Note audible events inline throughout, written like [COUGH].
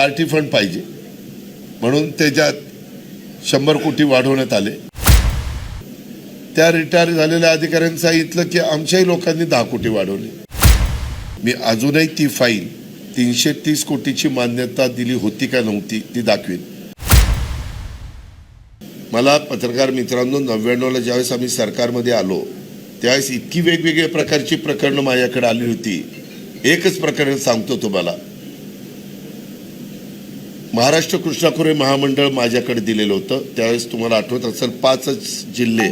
Party fund पाहिजे. म्हणून त्याच्यात शंभर कोटी वाढवण्यात आले. त्या रिटायर झालेल्या अधिकाऱ्यांनी सांगितलं की आमच्याही लोकांनी दहा कोटी वाढवले. मी अजूनही ती फाईल तीनशे तीस कोटीची मान्यता दिली होती का नव्हती ती दाखवीन. मला पत्रकार मित्रांनो नव्याण्णवला ज्यावेळेस आम्ही सरकारमध्ये आलो त्यावेळेस इतकी वेगवेगळ्या प्रकारची प्रकरणं माझ्याकडे आली होती. एकच प्रकरण सांगतो तुम्हाला. महाराष्ट्र कृष्णाखोरे महामंडळ माझ्याकडे दिलेलं होतं. त्यावेळेस तुम्हाला आठवत असेल पाचच जिल्हे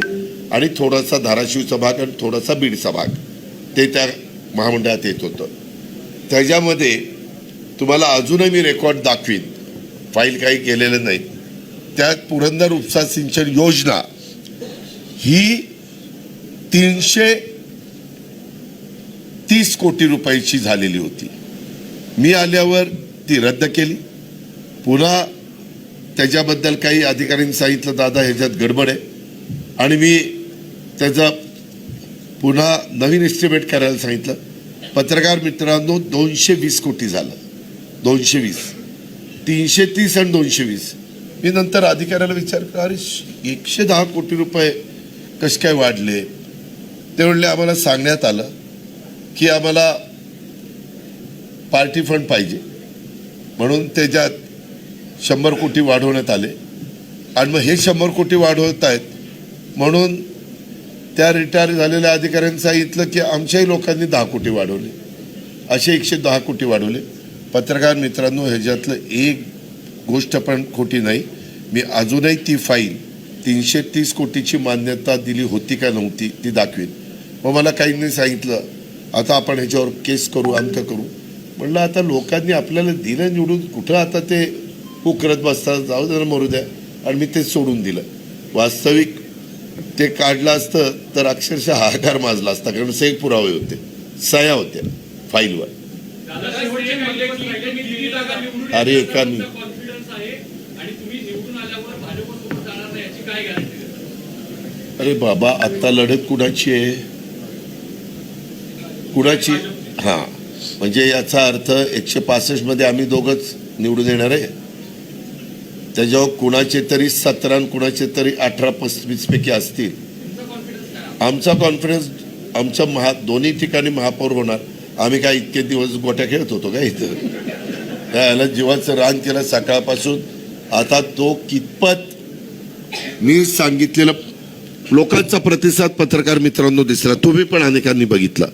आणि थोडासा धाराशिवचा भाग आणि थोडासा बीडचा भाग ते त्या महामंडळात येत होतं. त्याच्यामध्ये तुम्हाला अजूनही मी रेकॉर्ड दाखवीन. फाईल काही केलेलं नाही. त्यात पुरंदर उपसा सिंचन योजना ही तीनशे तीस कोटी रुपयाची झालेली होती. मी आल्यावर ती रद्द केली. पुन्हा त्याच्याबद्दल काही अधिकाऱ्यांनी सांगितलं दादा ह्याच्यात गडबड आहे. आणि मी त्याचा पुन्हा नवीन एस्टिमेट करायला सांगितलं. पत्रकार मित्रांनो दोनशे वीस कोटी झालं. दोनशे वीस तीनशे तीस आणि दोनशे वीस मी नंतर अधिकाऱ्याला विचार केला, अरे श- एकशे दहा कोटी रुपये कसे काय वाढले? ते म्हणले आम्हाला सांगण्यात आलं की आम्हाला पार्टी फंड पाहिजे. म्हणून त्याच्यात शंभर कोटी वाढवण्यात आले. आणि मग हे शंभर कोटी वाढवत आहेत म्हणून त्या रिटायर झालेल्या अधिकाऱ्यांनी सांगितलं की आमच्याही लोकांनी दहा कोटी वाढवले. असे एकशे दहा कोटी वाढवले. पत्रकार मित्रांनो ह्याच्यातलं एक गोष्ट पण खोटी नाही. मी अजूनही ती फाईल तीनशे तीस कोटीची मान्यता दिली होती का नव्हती ती दाखवेन. मग मला काहींनी सांगितलं आता आपण ह्याच्यावर केस करू अंक करू. म्हणलं आता लोकांनी आपल्याला दिलं निवडून कुठं आता ते उकरत बसतात जाऊ दे ना मरू द्या. आणि मी ते सोडून दिलं. वास्तविक ते काढलं असतं तर अक्षरशः हाहाकार माजला असता कारण सही पुरावे होते. सह्या होत्या फाईलवर. अरे एका मी- अरे बाबा आत्ता लढत कुणाची आहे? कुणाची? हा. म्हणजे याचा अर्थ एकशे पासष्टमध्ये आम्ही दोघच निवडून येणार आहे? त्याच्यावर कुणाचे तरी सतरा आणि कुणाचे तरी अठरा पस्तीस पैकी असतील. कॉन्फिडन्स काय? आमचा कॉन्फिडन्स आमच्या महा दोन्ही ठिकाणी महापौर होणार. आम्ही काय इतके दिवस गोट्या खेळत होतो का इथं? [LAUGHS] त्याला जीवाचं रान केलं सकाळपासून. आता तो कितपत मी सांगितलेलं लोकांचा प्रतिसाद पत्रकार मित्रांनो दिसला. तुम्ही पण अनेकांनी बघितला.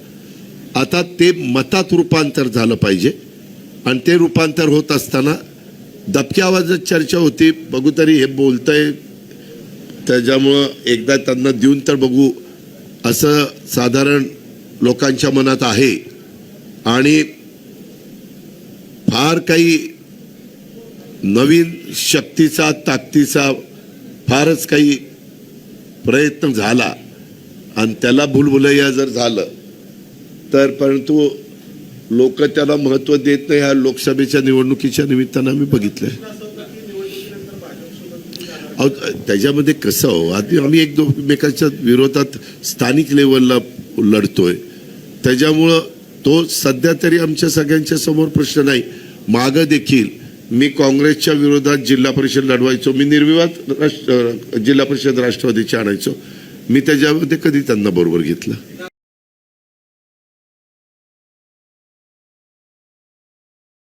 आता ते मतात रूपांतर झालं पाहिजे. आणि ते रूपांतर होत असताना दबक्या आवाजात चर्चा होती बघू तरी हे बोलतंय. त्याच्यामुळं एकदा त्यांना देऊन तर बघू. असं साधारण लोकांच्या मनात आहे. आणि फार काही नवीन शक्तीचा ताकदीचा फारच काही प्रयत्न झाला. आणि त्याला भुलभुलैया जर झालं तर परंतु लोक त्याला महत्त्व देत नाही ह्या लोकसभेच्या निवडणुकीच्या निमित्तानं आम्ही बघितलंय. अहो, त्याच्यामध्ये कसं हो आधी आम्ही एक एकमेकाच्या विरोधात स्थानिक लेवलला लढतोय. त्याच्यामुळं तो सध्या तरी आमच्या सगळ्यांच्या समोर प्रश्न नाही. मागं देखील मी काँग्रेसच्या विरोधात जिल्हा परिषद लढवायचो मी निर्विवाद राष्ट्र जिल्हा परिषद राष्ट्रवादीची आणायचो. मी त्याच्यामध्ये कधी त्यांना बरोबर घेतलं.